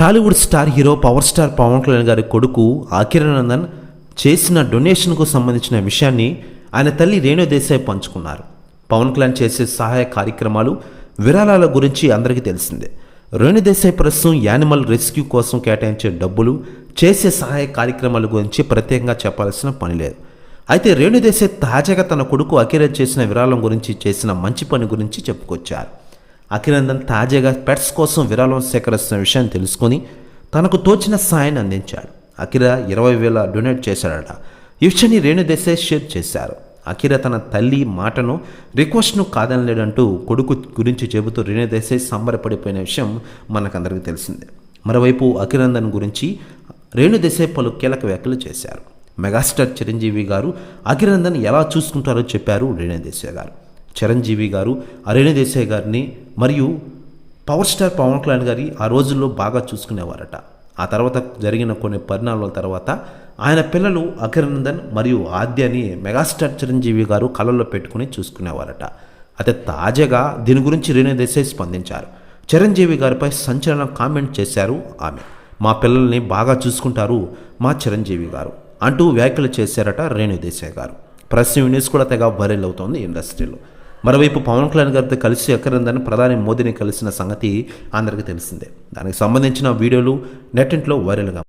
Tollywood star hero power star Pawan Kalyan గారి కొడుకు ఆకిరణందన్ చేసిన డొనేషన్కు సంబంధించిన విషయాన్ని ఆయన తల్లి రేణు దేశాయ్ పంచుకున్నారు. పవన్ కళ్యాణ్ చేసే సహాయ కార్యక్రమాలు విరాళాల గురించి అందరికీ తెలిసిందే. రేణు దేశాయ్ ప్రస్తుతం యానిమల్ రెస్క్యూ కోసం కేటాయించే డబ్బులు చేసే సహాయ కార్యక్రమాల గురించి ప్రత్యేకంగా చెప్పాల్సిన పని లేదు. అయితే రేణు దేశాయ్ తాజాగా తన కొడుకు అఖిరణ్ చేసిన విరాళం గురించి చేసిన మంచి పని గురించి చెప్పుకొచ్చారు. అఖిలందన్ తాజాగా పెట్స్ కోసం విరాళం సేకరిస్తున్న విషయాన్ని తెలుసుకొని తనకు తోచిన సాయాన్ని అందించాడు. అఖిర ఇరవై వేల డొనేట్ చేశాడట. ఈ విషయాన్ని రేణు దేశాయ్ షేర్ చేశారు. అఖిర తన తల్లి మాటను రిక్వెస్ట్ను కాదనలేడంటూ కొడుకు గురించి చెబుతూ రేణు దేశాయ్ సంబరపడిపోయిన విషయం మనకందరికీ తెలిసిందే. మరోవైపు అఖిలందన్ గురించి రేణు దేశాయ్ పలు కీలక వ్యాఖ్యలు చేశారు. మెగాస్టార్ చిరంజీవి గారు అఖిరందన్ ఎలా చూసుకుంటారో చెప్పారు రేణు దేశాయ్ గారు. చిరంజీవి గారు అరేణి దేశాయ్ గారిని మరియు పవర్ స్టార్ పవన్ కళ్యాణ్ గారి ఆ రోజుల్లో బాగా చూసుకునేవారట. ఆ తర్వాత జరిగిన కొన్ని పరిణామాల తర్వాత ఆయన పిల్లలు అఖిరందన్ మరియు ఆద్యని మెగాస్టార్ చిరంజీవి గారు కళ్ళల్లో పెట్టుకుని చూసుకునేవారట. అతి తాజాగా దీని గురించి రేణు దేశాయ్ స్పందించారు. చిరంజీవి గారిపై సంచలన కామెంట్ చేశారు ఆమె. మా పిల్లల్ని బాగా చూసుకుంటారు మా చిరంజీవి గారు అంటూ వ్యాఖ్యలు చేశారట రేణు దేశాయ్ గారు. ప్రెస్ న్యూస్ కూడా తెగ వైరల్ అవుతోంది ఇండస్ట్రీలో. మరోవైపు పవన్ కళ్యాణ్ గారితో కలిసి ఎక్కరందని ప్రధాని మోదీని కలిసిన సంగతి అందరికీ తెలిసిందే. దానికి సంబంధించిన వీడియోలు నెట్టింట్లో వైరల్గా